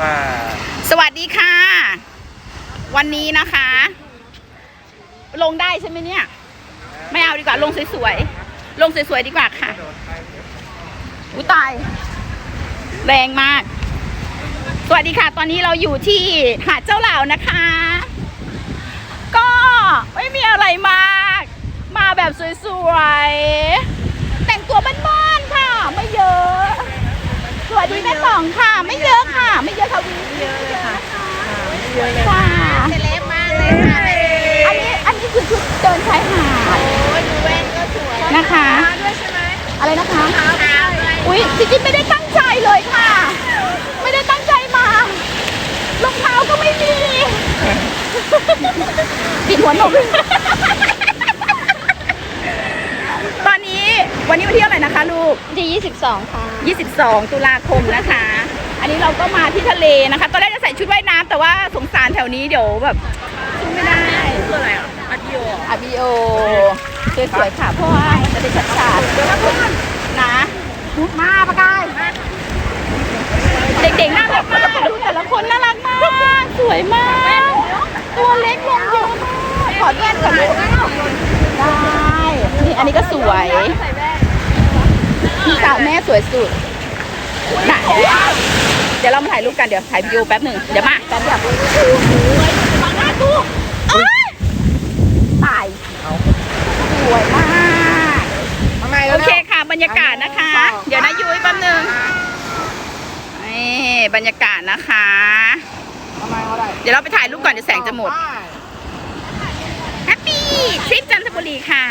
ว่าสวัสดีค่ะ วันนี้นะคะ ลงได้ใช่ไหมเนี่ย ไม่เอาดีกว่าลงสวยๆลงสวยๆดีกว่าค่ะอุ้ยตาย แรงมาก สวัสดีค่ะ ตอนนี้เราอยู่ที่หาดเจ้าเหล่านะคะ ก็ไม่มีอะไรมาก มาแบบสวยๆ แต่งตัวบ้านๆค่ะ ไม่เยอะ สวัสดีแม่ป๋ องค่ะ ไม่เยอะค่ะ ไม่เยอะค่ะวิเยอะเลยค่ะเยอะเลยค่ะเซเลบมากเลยค่ะแม่อันนี้อันนี้คือชุดเดินชายหาดโอ้ยดูแว่นก็สวยนะคะด้วยใช่ไหมอะไรนะคะเท้าด้วยอุ้ยจริงๆไม่ได้ตั้งใจเลยค่ะ ไม่ได้ตั้งใจมารองเท้าก็ไม่มีปิดหัวนม วันนี้วันที่เท่าไหร่นะคะลูกที่ 22 ค่ะ 22 ตุลาคมนะคะ อันนี้เราก็มาที่ทะเลนะคะ ตอนแรกจะใส่ชุดว่ายน้ำแต่ว่าสงสารแถวนี้เดี๋ยวแบบสู้ไม่ได้คืออะไรอะอาบิโออาบิโอสวยๆค่ะเพราะว่าจะได้ชัดๆเดี๋ยวนะคุณนะมาปะกายเด็กๆน่ารักมากดูแต่ละคนน่ารักมาก สวยมาก ตัวเล็กลงเยอะมากขอแว่นก่อนลูกได้ นี่อันนี้ก็สวย พี่สาวแม่สวยสุดน่ะเดี๋ยวเรามาถ่ายรูปกันเดี๋ยวถ่ายวิดีโอแป๊บหนึ่งเดี๋ยวมาแป๊บเดียวฟังหน้ากูเอ้ยตายสวยมากทำไมโอเคค่ะบรรยากาศนะคะ เดี๋ยวนะยุ้ยแป๊บหนึ่งนี่บรรยากาศนะคะทำไมเขาได้เดี๋ยวเราไปถ่ายรูปก่อนเดี๋ยวแสงจะหมดแฮปปี้ทริปจันทบุรีค่ะ